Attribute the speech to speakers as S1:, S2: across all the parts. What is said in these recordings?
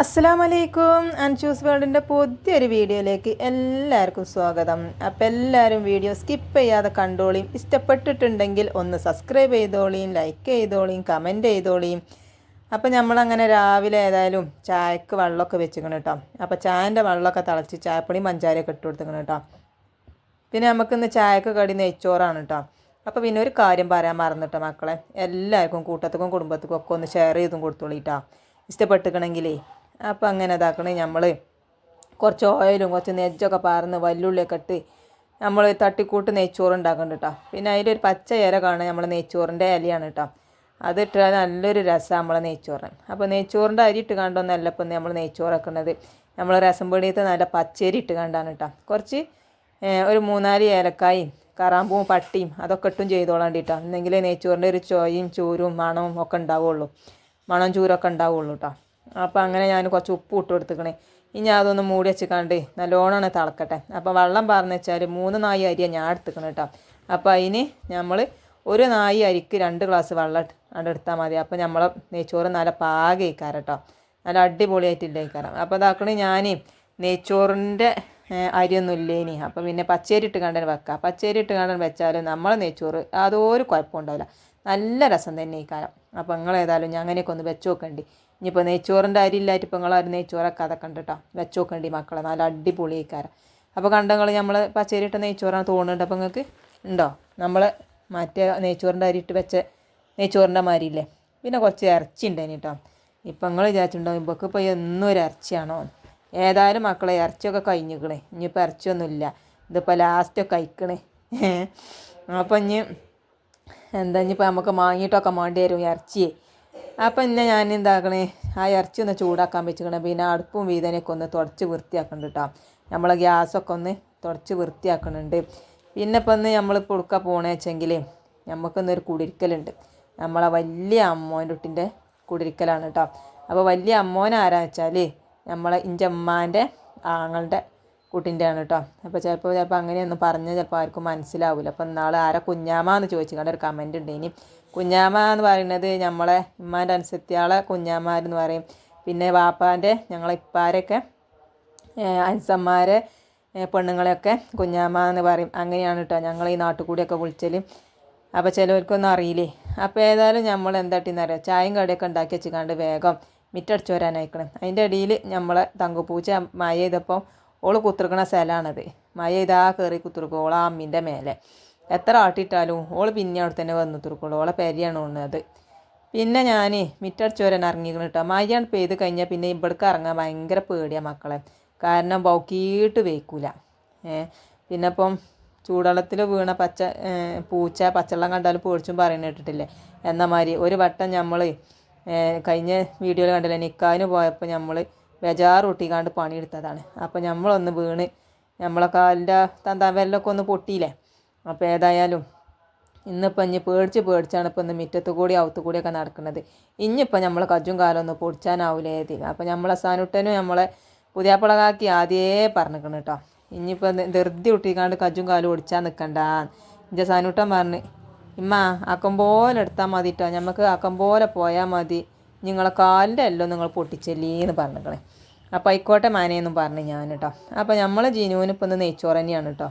S1: അസ്സലാമലൈക്കും. ചൂസ് വേൾഡിന്റെ പുതിയൊരു വീഡിയോയിലേക്ക് എല്ലാവർക്കും സ്വാഗതം. അപ്പോൾ എല്ലാവരും വീഡിയോ സ്കിപ്പ് ചെയ്യാതെ കണ്ടോളിയും ഇഷ്ടപ്പെട്ടിട്ടുണ്ടെങ്കിൽ ഒന്ന് സബ്സ്ക്രൈബ് ചെയ്തോളിയും ലൈക്ക് ചെയ്തോളിയും കമന്റ് ചെയ്തോളിയും അപ്പോൾ നമ്മളങ്ങനെ രാവിലെ ഏതായാലും ചായക്ക് വെള്ളമൊക്കെ വെച്ചിക്കണം കേട്ടോ അപ്പോൾ ചായന്റെ വെള്ളമൊക്കെ തിളച്ച് ചായപ്പൊടിയും മഞ്ചാരിയൊക്കെ ഇട്ട് കൊടുത്തിക്കണം കേട്ടോ പിന്നെ നമുക്കിന്ന് ചായക്ക് കടി നെയ്ച്ചോറാണ് കേട്ടോ അപ്പോൾ പിന്നെ ഒരു കാര്യം പറയാൻ മറന്നിട്ടോ മക്കളെ. എല്ലാവർക്കും കൂട്ടത്തക്കും കുടുംബത്തക്കും ഒക്കെ ഒന്ന് ഷെയർ ചെയ്തും കൊടുത്തോളിട്ടാ ഇഷ്ടപ്പെട്ടിക്കണമെങ്കിലേ അപ്പോൾ അങ്ങനെ ഇതാക്കണേ നമ്മൾ കുറച്ച് ഓയിലും കുറച്ച് നെജ്ജൊക്കെ പാർന്ന് വല്ലുള്ളിയൊക്കെ ഇട്ട് നമ്മൾ തട്ടിക്കൂട്ട് നെയ്ച്ചോറ് ഉണ്ടാക്കുന്നുണ്ട് കേട്ടോ പിന്നെ അതിലൊരു പച്ച ഇര കാണുക നമ്മൾ നെയ്ച്ചോറിന്റെ ഇലയാണ് കേട്ടോ അത് ഇട്ടാൽ നല്ലൊരു രസമാണ് നമ്മളെ നെയ്ച്ചോറ് അപ്പോൾ നെയ്ച്ചോറിന്റെ അരി ഇട്ട് കണ്ടൊന്നല്ല ഇപ്പം നമ്മൾ നെയ്ച്ചോറ് വെക്കുന്നത് നമ്മൾ രസം പൊടിയത്ത് നല്ല പച്ചരി ഇട്ട് കണ്ടാണ് കേട്ടോ കുറച്ച് ഒരു മൂന്നാൽ ഏലക്കായും കറാമ്പൂവും പട്ടിയും അതൊക്കെ ഇട്ടും ചെയ്തോളാണ്ടിട്ടോ എന്നെങ്കിലേ നെയ്ച്ചോറിന്റെ ഒരു ചോയും ചൂരും മണവും ഒക്കെ ഉണ്ടാവുള്ളൂ. മണം ചൂരൊക്കെ ഉണ്ടാവുള്ളൂ കേട്ടോ അപ്പോൾ അങ്ങനെ ഞാൻ കുറച്ച് ഉപ്പ് ഇട്ട് കൊടുത്തിക്കണേ ഇനി അതൊന്ന് മൂടി വെച്ചിക്കാണ്ട് നല്ലോണം തിളക്കട്ടെ. അപ്പോൾ വെള്ളം പറഞ്ഞു വെച്ചാൽ മൂന്ന് നായി അരിയാണ് ഞാൻ എടുത്തിക്കണം കേട്ടോ അപ്പോൾ അതിന് നമ്മൾ ഒരു നായി അരിക്ക് രണ്ട് ഗ്ലാസ് വെള്ളം അവിടെ എടുത്താൽ മതി. അപ്പോൾ നമ്മളെ നെയ്ച്ചോറ് നല്ല പാകയിക്കാരം കേട്ടോ നല്ല അടിപൊളിയായിട്ടില്ലേക്കാരം. അപ്പോൾ ഇതാക്കണേ ഞാൻ നെയ്ച്ചോറിന്റെ അരിയൊന്നും ഇല്ലേനി. അപ്പോൾ പിന്നെ പച്ചരി ഇട്ട് കണ്ടൻ വെക്കാം. പച്ചരി ഇട്ട് കണ്ടൻ വെച്ചാൽ നമ്മൾ നെയ്ച്ചോറ് അതൊരു കുഴപ്പമുണ്ടാവില്ല നല്ല രസം തന്നെ ഈ കാലം അപ്പോൾ നിങ്ങൾ ഞാൻ അങ്ങനെയൊക്കെ ഒന്ന് വെച്ച് നോക്കണ്ടി. ഇനിയിപ്പോൾ നെയ്ച്ചോറിന്റെ അരി ഇല്ലായിട്ട് ഇപ്പോൾ നിങ്ങൾ ഒരു നെയ്ച്ചോറൊക്കെ അതൊക്കെ ഉണ്ട് കേട്ടോ വെച്ച് നോക്കേണ്ടി മക്കളെ. നല്ല അടിപൊളി കാര അപ്പോൾ കണ്ടങ്ങൾ നമ്മൾ പച്ചരി ഇട്ട നെയ്ച്ചോറാണ് തോന്നുന്നുണ്ട്. അപ്പോൾ നിങ്ങൾക്ക് ഉണ്ടോ? നമ്മൾ മറ്റേ നെയ്ച്ചോറിന്റെ അരി ഇട്ട് വെച്ച നെയ്ച്ചോറിന്റെ മാതിരിയില്ലേ പിന്നെ കുറച്ച് ഇറച്ചി ഉണ്ടായിന് കേട്ടോ ഇപ്പം നിങ്ങൾ വിചാരിച്ചിട്ടുണ്ടോ ഇപ്പോൾ ഇപ്പോൾ എന്നും ഒരു ഇറച്ചിയാണോ? ഏതായാലും മക്കളെ ഇറച്ചിയൊക്കെ കഴിഞ്ഞിക്കണേ. ഇനിയിപ്പോൾ ഇറച്ചിയൊന്നുമില്ല. ഇതിപ്പോൾ ലാസ്റ്റൊക്കെ കഴിക്കണേ അപ്പം ഇനി എന്താ ഇനിയിപ്പോൾ നമുക്ക് വാങ്ങിയിട്ടൊക്കെ വേണ്ടി വരും ഇറച്ചിയെ. അപ്പം ഇന്നെ ഞാൻ എന്താക്കണേ? ആ ഇറച്ചി ഒന്ന് ചൂടാക്കാൻ വെച്ചിക്കണേ പിന്നെ അടുപ്പും വീതനൊക്കെ ഒന്ന് തുടച്ച് വൃത്തിയാക്കുന്നുണ്ട് കേട്ടോ നമ്മളെ ഗ്യാസൊക്കെ ഒന്ന് തുടച്ച് വൃത്തിയാക്കുന്നുണ്ട് പിന്നെ ഇപ്പം ഒന്ന് നമ്മൾ കൊടുക്കാൻ പോകണേ വെച്ചെങ്കിൽ നമുക്കൊന്നൊരു കുടിരിക്കലുണ്ട്. നമ്മളെ വലിയ അമ്മോന്റെ കുട്ടിന്റെ കുടിരിക്കലാണ് കേട്ടോ അപ്പോൾ വലിയ അമ്മോൻ ആരാന്ന് വെച്ചാൽ നമ്മളെ ഇഞ്ചമ്മാന്റെ ആങ്ങളുടെ കുട്ടിന്റെ ആണ് കേട്ടോ അപ്പോൾ ചിലപ്പോൾ ചിലപ്പോൾ അങ്ങനെയൊന്നും പറഞ്ഞാൽ ചിലപ്പോൾ ആർക്കും മനസ്സിലാവില്ല അപ്പോൾ നാളെ ആരാ കുഞ്ഞാമ്മ എന്ന് ചോദിച്ചു കണ്ട ഒരു ഉണ്ട് ഇനി കുഞ്ഞാമ എന്ന് പറയുന്നത് നമ്മളെ ഉമ്മാന്റെ അനുസരിച്ചാളെ കുഞ്ഞാമാരെന്ന് പറയും. പിന്നെ വാപ്പാന്റെ ഞങ്ങളെ ഇപ്പാരൊക്കെ അനുസന്മാരെ പെണ്ണുങ്ങളെയൊക്കെ കുഞ്ഞാമ്മ എന്ന് പറയും. അങ്ങനെയാണ് കേട്ടോ ഞങ്ങൾ ഈ നാട്ടിൽ കൂടിയൊക്കെ വിളിച്ചൽ അപ്പോൾ ചിലവർക്കൊന്നും അറിയില്ലേ? അപ്പോൾ ഏതായാലും നമ്മൾ എന്താട്ടിന്ന് അറിയാം? ചായയും കടിയൊക്കെ ഉണ്ടാക്കി വെച്ചിക്കാണ്ട് വേഗം മിറ്റടിച്ചു വരാനായിക്കണം. അതിന്റെ ഇടയിൽ നമ്മളെ തങ്കുപൂച്ച മഴ ചെയ്തപ്പോൾ ഓൾ കുത്തിർക്കണ സ്ഥലമാണത് മഴ ഇതാ കയറി കുത്തിർക്കും. ഓളെ അമ്മിന്റെ മേലെ. എത്ര ആട്ടിയിട്ടാലും ഓൾ പിന്നെ അവിടെ തന്നെ വന്നു തീർക്കുള്ളൂ. ഓളെ പെരിയാണ് ഉണ്ണത് പിന്നെ ഞാൻ മിറ്റർ വരാൻ ഇറങ്ങിക്കണം കേട്ടോ മഴയാണ് പെയ്ത് കഴിഞ്ഞാൽ പിന്നെ ഇവിടേക്ക് ഇറങ്ങാൻ ഭയങ്കര പേടിയാണ് മക്കളെ. കാരണം ബൗക്കിയിട്ട് വേക്കൂല. ഏഹ് പിന്നെ ഇപ്പം ചൂടുവെള്ളത്തിൽ വീണ പച്ച പൂച്ച പച്ചവെള്ളം കണ്ടാലും പേടിച്ചും പറയുന്നത് കേട്ടിട്ടില്ലേ? എന്ന മാതിരി ഒരു വട്ടം നമ്മൾ കഴിഞ്ഞ വീഡിയോയിൽ കണ്ടില്ലേ? നിൽക്കാനും പോയപ്പോൾ നമ്മൾ ബജാർ ഒട്ടിക്കാണ്ട് പണിയെടുത്തതാണ്. അപ്പോൾ നമ്മളൊന്ന് വീണ് നമ്മളെ കാലിന്റെ തന്താവരലൊക്കെ ഒന്ന് പൊട്ടിയില്ലേ? അപ്പോൾ ഏതായാലും ഇന്നിപ്പോൾ ഇനി പേടിച്ച് പേടിച്ചാണ് ഇപ്പോൾ ഇന്ന് മുറ്റത്ത് കൂടി അവത്ത് കൂടിയൊക്കെ നടക്കുന്നത്. ഇനിയിപ്പോൾ നമ്മളെ കജ്ജും കാലൊന്നും പൊടിച്ചാനാവില്ലേ ഏതില്ല അപ്പോൾ നമ്മളെ സാനുട്ടനും നമ്മളെ പുതിയാപ്പിളകാക്കി ആദ്യമേ പറഞ്ഞിരിക്കണം കേട്ടോ. ഇനിയിപ്പോൾ ധൃതി ഒട്ടിക്കാണ്ട് കജ്ജും കാലും ഒടിച്ചാൽ നിൽക്കണ്ട എന്റെ സാനുട്ടൻ പറഞ്ഞ് ഇമ്മ ആക്കം പോലെ എടുത്താൽ മതി കേട്ടോ നമുക്ക് ആക്കം പോലെ പോയാൽ മതി. നിങ്ങളെ കാലിന്റെ എല്ലാം നിങ്ങൾ പൊട്ടിച്ചല്ലേന്ന് പറഞ്ഞിരിക്കണേ അപ്പോൾ ആയിക്കോട്ടെ മാനേന്നും പറഞ്ഞു ഞാൻ കേട്ടോ അപ്പോൾ നമ്മളെ ജീനുവിന് ഇപ്പോൾ ഒന്ന് നെയ്ച്ചോറ് തന്നെയാണ് കേട്ടോ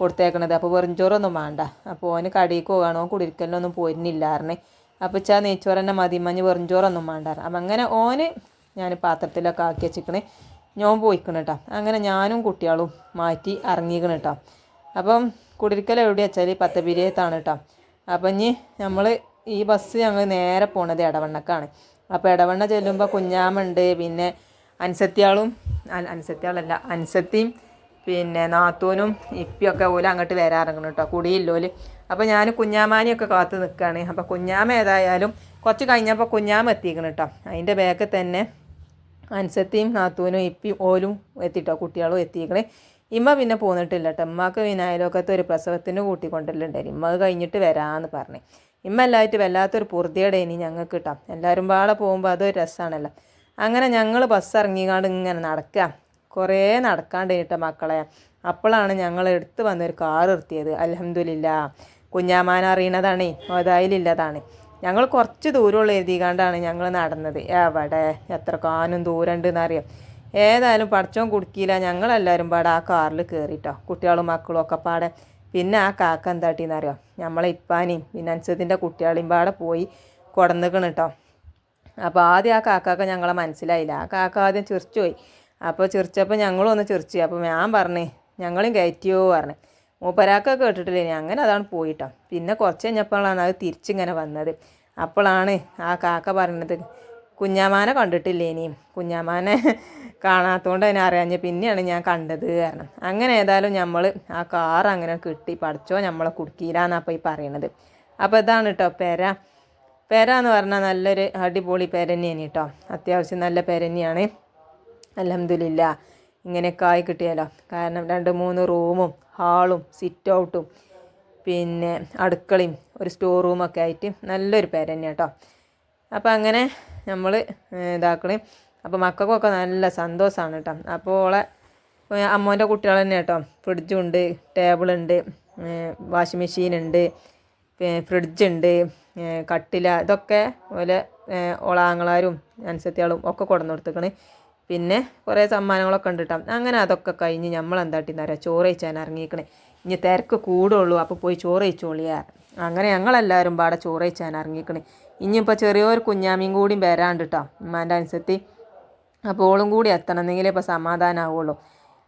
S1: കൊടുത്തേക്കണത്. അപ്പോൾ വെറുംചോറൊന്നും വേണ്ട. അപ്പോൾ ഓന് കടയിലേക്ക് പോകാണോ കുടിരിക്കലിനൊന്നും പോയിരുന്നില്ലാറിനെ അപ്പോൾ ചാ നെയ്ച്ചോറ് തന്നെ മതി. മഞ്ഞ് വെറുംചോറൊന്നും വേണ്ട അപ്പം അങ്ങനെ ഓന് ഞാൻ പാത്രത്തിലൊക്കെ ആക്കി വെച്ചിക്കണേ. ഞാൻ പോയിക്കണം കേട്ടോ അങ്ങനെ ഞാനും കുട്ടികളും മാറ്റി ഇറങ്ങിക്കണം കേട്ടോ അപ്പം കുടിരിക്കൽ എവിടെ വെച്ചാൽ പത്തപിരിയത്താണ് കേട്ടോ അപ്പം ഇനി നമ്മൾ ഈ ബസ് ഞങ്ങൾ നേരെ പോണത് ഇടവണ്ണക്കാണ് അപ്പോൾ ഇടവണ്ണ ചെല്ലുമ്പോൾ കുഞ്ഞാമുണ്ട്. പിന്നെ അൻസത്തിയാളും അൻസത്തിയാളല്ല അൻസത്തിയും പിന്നെ നാത്തൂനും ഇപ്പിയൊക്കെ ഓല അങ്ങോട്ട് വരാറിങ്ങണം കേട്ടോ കുടിയില്ലോൽ അപ്പോൾ ഞാൻ കുഞ്ഞാമാനിയൊക്കെ കാത്ത് നിൽക്കുകയാണ് അപ്പോൾ കുഞ്ഞാമ ഏതായാലും കുറച്ച് കഴിഞ്ഞപ്പോൾ കുഞ്ഞാമ എത്തിക്കണം കേട്ടോ അതിന്റെ ബാക്കിൽ തന്നെ അൻസത്തിയും നാത്തൂനും ഇപ്പിയും ഓലും എത്തിട്ടോ കുട്ടികളും എത്തിക്കണേ. ഇമ്മ പിന്നെ പോന്നിട്ടില്ല കേട്ടോ ഇമ്മക്ക് പിന്നെ അയലോക്കത്തെ ഒരു പ്രസവത്തിന് കൂട്ടിക്കൊണ്ടില്ലുണ്ടായിരുന്നു ഇമ്മ കഴിഞ്ഞിട്ട് വരാമെന്ന് പറഞ്ഞു. ഇമ്മ എല്ലായിട്ട് വല്ലാത്തൊരു പൊറുതിയുടെ ഇനി ഞങ്ങൾക്ക് കിട്ടാം എല്ലാവരും പാടെ പോകുമ്പോൾ അതൊരു രസമാണല്ലോ അങ്ങനെ ഞങ്ങൾ ബസ് ഇറങ്ങിക്കാണ്ട് ഇങ്ങനെ നടക്കുക കുറേ നടക്കാണ്ട് കേട്ടോ മക്കളെ. അപ്പോഴാണ് ഞങ്ങൾ എടുത്ത് വന്നൊരു കാർ നിർത്തിയത്. അലഹമില്ല കുഞ്ഞാമാൻ അറിയണതാണ്. ഓതായിലില്ലതാണ്. ഞങ്ങൾ കുറച്ച് ദൂരമുള്ള എഴുതിക്കാണ്ടാണ് ഞങ്ങൾ നടന്നത്. എവിടെ? എത്ര കാനും ദൂരമുണ്ടെന്ന് അറിയാം ഏതായാലും പഠിച്ചോൻ കുടുക്കിയില്ല. ഞങ്ങളെല്ലാവരും പാടെ ആ കാറിൽ കയറിട്ടോ. കുട്ടികളും മക്കളും ഒക്കെ പാടെ. പിന്നെ ആ കാക്ക എന്താട്ടിന്ന് അറിയാം നമ്മളെ ഇപ്പാനെയും പിന്നെ അനുസരിച്ചിന്റെ കുട്ടികളെയും പാടെ പോയി കൊടന്നിക്കണ് കേട്ടോ. അപ്പോൾ ആദ്യം ആ കാക്കാക്ക ഞങ്ങളെ മനസ്സിലായില്ല. ആ കാക്ക ആദ്യം ചിരിച്ചു പോയി അപ്പോൾ ചിരിച്ചപ്പോൾ ഞങ്ങളും ഒന്ന് ചിരിച്ചു. അപ്പോൾ ഞാൻ പറഞ്ഞു ഞങ്ങളും കയറ്റിയോ പറഞ്ഞു. മൂപ്പരാക്ക കേട്ടിട്ടില്ല? അങ്ങനെ അതാണ് പോയിട്ടോ. പിന്നെ കുറച്ച് കഴിഞ്ഞപ്പോഴാണ് അത് തിരിച്ചിങ്ങനെ വന്നത്. അപ്പോഴാണ് ആ കാക്ക പറഞ്ഞത് കുഞ്ഞാമാനെ കണ്ടിട്ടില്ല ഇനിയും? കുഞ്ഞാമാനെ കാണാത്തതുകൊണ്ട് അതിനെ അറിയാഞ്ഞ് പിന്നെയാണ് ഞാൻ കണ്ടത് കാരണം അങ്ങനെ ഏതായാലും നമ്മൾ ആ കാർ അങ്ങനെ കിട്ടി. പഠിച്ചോ നമ്മളെ കുടുക്കിയില്ലാന്നാണ് അപ്പോൾ ഈ പറയണത്. അപ്പോൾ ഇതാണ് കേട്ടോ പെര. പെര എന്ന് പറഞ്ഞാൽ നല്ലൊരു അടിപൊളി പെരന്നെയാണ് കേട്ടോ അത്യാവശ്യം നല്ല പെര അലഹമില്ല ഇങ്ങനെയൊക്കെ ആയി കിട്ടിയാലോ കാരണം രണ്ട് മൂന്ന് റൂമും ഹാളും സിറ്റ് ഔട്ടും പിന്നെ അടുക്കളയും ഒരു സ്റ്റോർ റൂമൊക്കെ ആയിട്ട് നല്ലൊരു പേര് തന്നെയാണ് കേട്ടോ അപ്പോൾ അങ്ങനെ നമ്മൾ ഇതാക്കണേ. അപ്പോൾ മക്കൾക്കൊക്കെ നല്ല സന്തോഷമാണ് കേട്ടോ അപ്പോൾ ഓളെ അമ്മോന്റെ കുട്ടികൾ തന്നെ കേട്ടോ ഫ്രിഡ്ജുണ്ട് ടേബിളുണ്ട് വാഷിംഗ് മെഷീൻ ഉണ്ട് ഫ്രിഡ്ജുണ്ട് കട്ടില ഇതൊക്കെ ഓലെ ഓളാങ്ങളാരും അനുസത്തിയാളും ഒക്കെ കൊടുന്നു കൊടുത്തേക്കണ്. പിന്നെ കുറേ സമ്മാനങ്ങളൊക്കെ ഉണ്ട് കേട്ടോ അങ്ങനെ അതൊക്കെ കഴിഞ്ഞ് നമ്മൾ എന്താട്ടി അറിയാം ചോറ് കഴിച്ചാൻ ഇറങ്ങിക്കണേ ഇനി തിരക്ക് കൂടുള്ളൂ അപ്പോൾ പോയി ചോറ് കഴിച്ചോളിയാ അങ്ങനെ ഞങ്ങളെല്ലാവരും പാടെ ചോറ് കഴിച്ചാൻ ഇറങ്ങിക്കണേ ഇനിയിപ്പോൾ ചെറിയൊരു കുഞ്ഞാമിയും കൂടിയും വരാണ്ട് കേട്ടോ ഉമ്മാന്റെ അനുസരിച്ച്. അപ്പോൾ ഓളും കൂടി എത്തണമെന്നെങ്കിലേ ഇപ്പോൾ സമാധാനമാവുള്ളൂ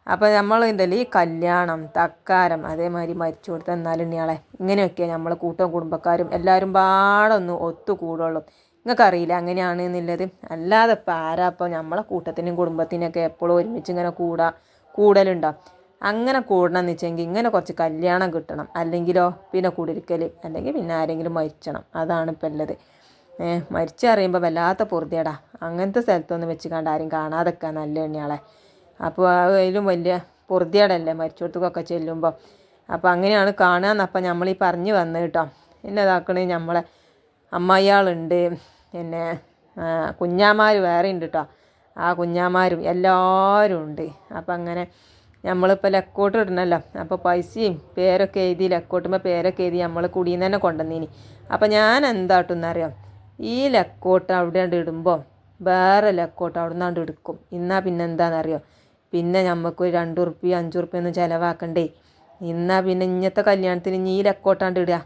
S1: അപ്പോൾ നമ്മൾ ഉണ്ടല്ലോ ഈ കല്യാണം തക്കാരം അതേമാതിരി മരിച്ചു കൊടുത്ത എന്നാലും ഇയാളെ ഇങ്ങനെയൊക്കെയാണ് നമ്മൾ കൂട്ടം കുടുംബക്കാരും എല്ലാവരും പാടൊന്ന് ഒന്ന് ഒത്തുകൂടുള്ളൂ നിങ്ങൾക്കറിയില്ല അങ്ങനെയാണ് എന്നുള്ളത്. അല്ലാതെ ഇപ്പം ആരാ ഇപ്പോൾ നമ്മളെ കൂട്ടത്തിനും കുടുംബത്തിനൊക്കെ എപ്പോഴും ഒരുമിച്ച് ഇങ്ങനെ കൂടാ കൂടലുണ്ടാവും അങ്ങനെ കൂടണം എന്ന് വെച്ചെങ്കിൽ ഇങ്ങനെ കുറച്ച് കല്യാണം കിട്ടണം. അല്ലെങ്കിലോ പിന്നെ കുടിരിക്കൽ അല്ലെങ്കിൽ പിന്നെ ആരെങ്കിലും മരിച്ചണം. അതാണ് ഇപ്പം ഉള്ളത് ഏഹ് മരിച്ചറിയുമ്പോൾ വല്ലാത്ത പൊറുതിയടാ. അങ്ങനത്തെ സ്ഥലത്തൊന്നും വെച്ച് കണ്ട് ആരും കാണാതെക്കാൻ നല്ല തന്നെയാളെ അപ്പോൾ അതിലും വലിയ പൊറുതിയടല്ലേ മരിച്ചോടത്തേക്കൊക്കെ ചെല്ലുമ്പോൾ അപ്പോൾ അങ്ങനെയാണ് കാണുകയെന്നപ്പം നമ്മൾ ഈ പറഞ്ഞു വന്നത് കേട്ടോ. പിന്നെ ഇതാക്കണേ നമ്മളെ അമ്മായിയാളുണ്ട്. പിന്നെ കുഞ്ഞാമാർ വേറെ ഉണ്ട് കേട്ടോ ആ കുഞ്ഞാമാരും എല്ലാവരും ഉണ്ട്. അപ്പം അങ്ങനെ നമ്മളിപ്പോൾ ലക്കോട്ട് ഇടണമല്ലോ അപ്പോൾ പൈസയും പേരൊക്കെ എഴുതി ലക്കോട്ടുമ്പോൾ പേരൊക്കെ എഴുതി നമ്മൾ കുടിയിൽ നിന്ന് തന്നെ കൊണ്ടുവന്നീനി. അപ്പം ഞാൻ എന്താട്ടെന്നറിയാം? ഈ ലക്കോട്ട് അവിടെ ഇടുമ്പോൾ വേറെ ലക്കോട്ട് അവിടെ നിന്നാണ്ട് എടുക്കും. ഇന്നാ പിന്നെ എന്താണെന്നറിയോ പിന്നെ നമുക്ക് ഒരു രണ്ട് ഉറുപ്പ്യ അഞ്ച് ഉറുപ്പ്യ ചിലവാക്കണ്ടേ. ഇന്നാ പിന്നെ ഇന്നത്തെ കല്യാണത്തിന് ഇനി ഈ ലക്കോട്ടാണ്ട് ഇടുക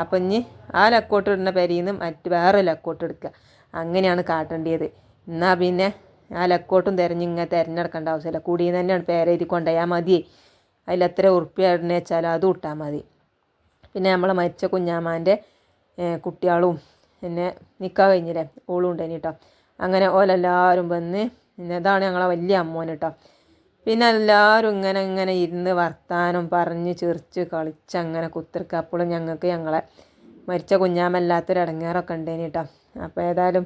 S1: അപ്പം ഇനി ആ ലക്കോട്ട് ഇടുന്ന പെരയിൽ മറ്റ് വേറെ ലക്കോട്ട് എടുക്കുക അങ്ങനെയാണ് കാട്ടേണ്ടത് എന്നാൽ പിന്നെ ആ ലക്കോട്ടും തിരഞ്ഞ് ഇങ്ങനെ തിരഞ്ഞെടുക്കേണ്ട ആവശ്യമില്ല. നിന്ന് തന്നെയാണ് പേരെഴുതി കൊണ്ടുപോയാൽ മതി. അതിൽ എത്ര ഉറുപ്പ്യ ഇടണ വെച്ചാൽ അതും മതി. പിന്നെ നമ്മളെ മരിച്ച കുഞ്ഞാമാന്റെ കുട്ടികളും പിന്നെ നിൽക്കാൻ കഴിഞ്ഞില്ലേ? ഓളും ഉണ്ടേനി കേട്ടോ അങ്ങനെ ഓലെല്ലാവരും വന്ന് പിന്നെ ഇതാണ് ഞങ്ങളെ വലിയ അമ്മോൻ കേട്ടോ പിന്നെ എല്ലാവരും ഇങ്ങനെ ഇങ്ങനെ ഇരുന്ന് വർത്താനം പറഞ്ഞ് ചിരിച്ച് കളിച്ച് അങ്ങനെ കുത്തിർക്കുക അപ്പോഴും ഞങ്ങൾക്ക് ഞങ്ങളെ മരിച്ച കുഞ്ഞാമല്ലാത്തൊരു ഇടങ്ങേറൊക്കെ ഉണ്ടേനി കേട്ടോ അപ്പോൾ ഏതായാലും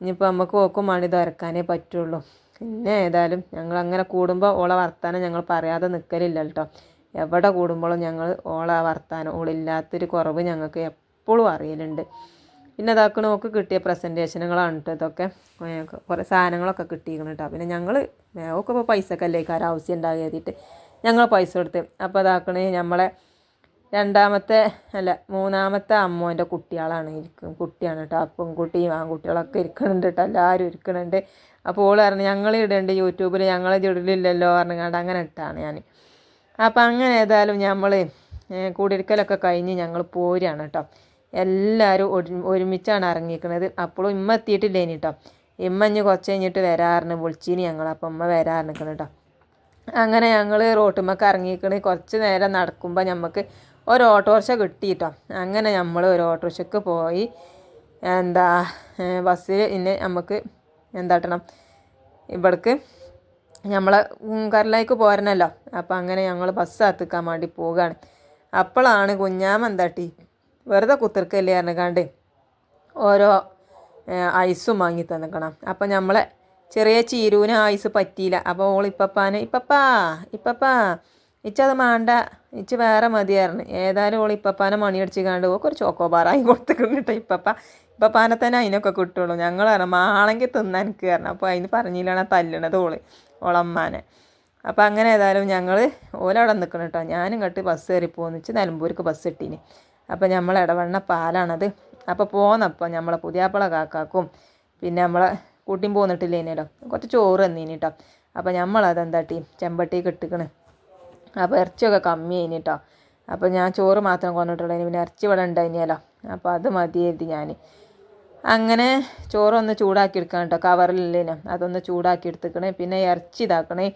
S1: ഇനിയിപ്പോൾ നമുക്ക് ഓക്കും മണി തുറക്കാനേ പറ്റുള്ളൂ. പിന്നെ ഏതായാലും ഞങ്ങൾ അങ്ങനെ കൂടുമ്പോൾ ഓളെ വർത്താനം ഞങ്ങൾ പറയാതെ നിൽക്കലില്ല കേട്ടോ എവിടെ കൂടുമ്പോഴും ഞങ്ങൾ ഓളെ വർത്താനം ഓളില്ലാത്തൊരു കുറവ് ഞങ്ങൾക്ക് എപ്പോഴും അറിയലുണ്ട്. പിന്നെ അതാക്കണ നോക്ക് കിട്ടിയ പ്രസന്റേഷനുകളാണ് കേട്ടോ ഇതൊക്കെ. കുറേ സാധനങ്ങളൊക്കെ കിട്ടിയിരിക്കണം കേട്ടോ പിന്നെ ഞങ്ങൾ ഒക്കെ ഇപ്പോൾ പൈസക്കല്ലേ കാര്യം ആവശ്യം ഉണ്ടാകുക എഴുതിയിട്ട് ഞങ്ങൾ പൈസ കൊടുത്ത്. അപ്പോൾ അതാക്കണേ നമ്മളെ രണ്ടാമത്തെ അല്ല മൂന്നാമത്തെ അമ്മോന്റെ കുട്ടികളാണ് ഇരിക്കും കുട്ടിയാണ് കേട്ടോ അപ്പം കുട്ടിയും ആൺകുട്ടികളൊക്കെ ഇരിക്കണുണ്ട് കേട്ടോ എല്ലാവരും ഇരിക്കണുണ്ട്. അപ്പോൾ ഓൾ പറഞ്ഞു ഞങ്ങൾ ഇടുന്നുണ്ട് യൂട്യൂബിൽ ഞങ്ങൾ ഇടലില്ലല്ലോ പറഞ്ഞുകൊണ്ട് അങ്ങനെ ഇട്ടാണ് ഞാൻ അപ്പം അങ്ങനെ ഏതായാലും നമ്മൾ കൂടിയിരിക്കലൊക്കെ കഴിഞ്ഞ് ഞങ്ങൾ പോരുകയാണ് കേട്ടോ എല്ലാവരും ഒരു ഒരുമിച്ചാണ് ഇറങ്ങിയിരിക്കുന്നത് അപ്പോഴും ഇമ്മ എത്തിയിട്ടില്ലേനി കേട്ടോ ഇമ്മ ഇഞ്ഞ് കുറച്ച് കഴിഞ്ഞിട്ട് വരാറിന് വിളിച്ചിനി ഞങ്ങൾ അപ്പം ഉമ്മ വരാറിനിക്കണം കേട്ടോ അങ്ങനെ ഞങ്ങൾ റോട്ടുമ്മക്ക് ഇറങ്ങിക്കണ് കുറച്ച് നേരം നടക്കുമ്പോൾ നമുക്ക് ഒരു ഓട്ടോറിക്ഷ കിട്ടി കേട്ടോ അങ്ങനെ നമ്മൾ ഒരു ഓട്ടോറിക്ഷക്ക് പോയി. എന്താ ബസ്സിൽ ഇന്നെ നമുക്ക് എന്താട്ടണം ഇവിടേക്ക് നമ്മളെ കരലേക്ക് പോരണല്ലോ. അപ്പം അങ്ങനെ ഞങ്ങൾ ബസ് എത്തിക്കാൻ വേണ്ടി പോവുകയാണ് അപ്പോഴാണ് കുഞ്ഞാമ എന്താട്ടി? വെറുതെ കുത്തിർക്കല്ലേ പറഞ്ഞാണ്ട് ഓരോ ഐസും വാങ്ങി തന്നിക്കണം. അപ്പം നമ്മളെ ചെറിയ ചീരൂന് ഐസ് പറ്റിയില്ല. അപ്പോൾ ഓൾ ഇപ്പപ്പാന് ഇപ്പപ്പാ ഇപ്പപ്പാ ഇച്ചത് മാണ്ട ഇച്ച് വേറെ മതിയായിരുന്നു ഏതായാലും ഓൾ ഇപ്പപ്പാനെ മണി അടിച്ച് കാണ്ട് ഓക്ക് ഒരു ചോക്കോബാറായി കൊടുത്തിട്ടുണ്ട് കേട്ടോ ഇപ്പപ്പ. ഇപ്പപ്പാനെ തന്നെ അതിനൊക്കെ കിട്ടുള്ളൂ. ഞങ്ങൾ പറഞ്ഞു മാണെങ്കിൽ തിന്നാൻ എനിക്ക് കാരണം അപ്പോൾ അതിന് പറഞ്ഞില്ലാണ് തല്ലണത് ഓൾ ഓളമ്മാനെ. അപ്പോൾ അങ്ങനെ ഏതായാലും ഞങ്ങൾ ഓലവിടെ നിൽക്കണം കേട്ടോ. ഞാനും കട്ട് ബസ് കയറി വെച്ച് നിലമ്പൂർക്ക് ബസ് കിട്ടീന് അപ്പോൾ നമ്മൾ ഇടവണ്ണ പാലാണത്. അപ്പോൾ പോന്നപ്പോൾ നമ്മളെ പുതിയാപ്പള കാക്കാക്കും പിന്നെ നമ്മളെ കൂട്ടിയും പോന്നിട്ടില്ലേനല്ലോ. കുറച്ച് ചോറ് തന്നീനി കേട്ടോ അപ്പോൾ നമ്മളതെന്താട്ടി? ചെമ്പട്ടിക്ക് ഇട്ടിക്കണ്. അപ്പോൾ ഇറച്ചിയൊക്കെ കമ്മി കഴിഞ്ഞ് കേട്ടോ അപ്പോൾ ഞാൻ ചോറ് മാത്രം കൊണ്ടിട്ടുള്ളൂ പിന്നെ ഇറച്ചി ഇവിടെ ഉണ്ടായിരുന്നല്ലോ അപ്പോൾ അത് മതിയായിരുന്നു ഞാൻ അങ്ങനെ ചോറൊന്ന് ചൂടാക്കി എടുക്കണം കേട്ടോ കവറിലേനോ അതൊന്ന് ചൂടാക്കി എടുത്തുക്കണേ. പിന്നെ ഇറച്ചി ഇതാക്കണേ.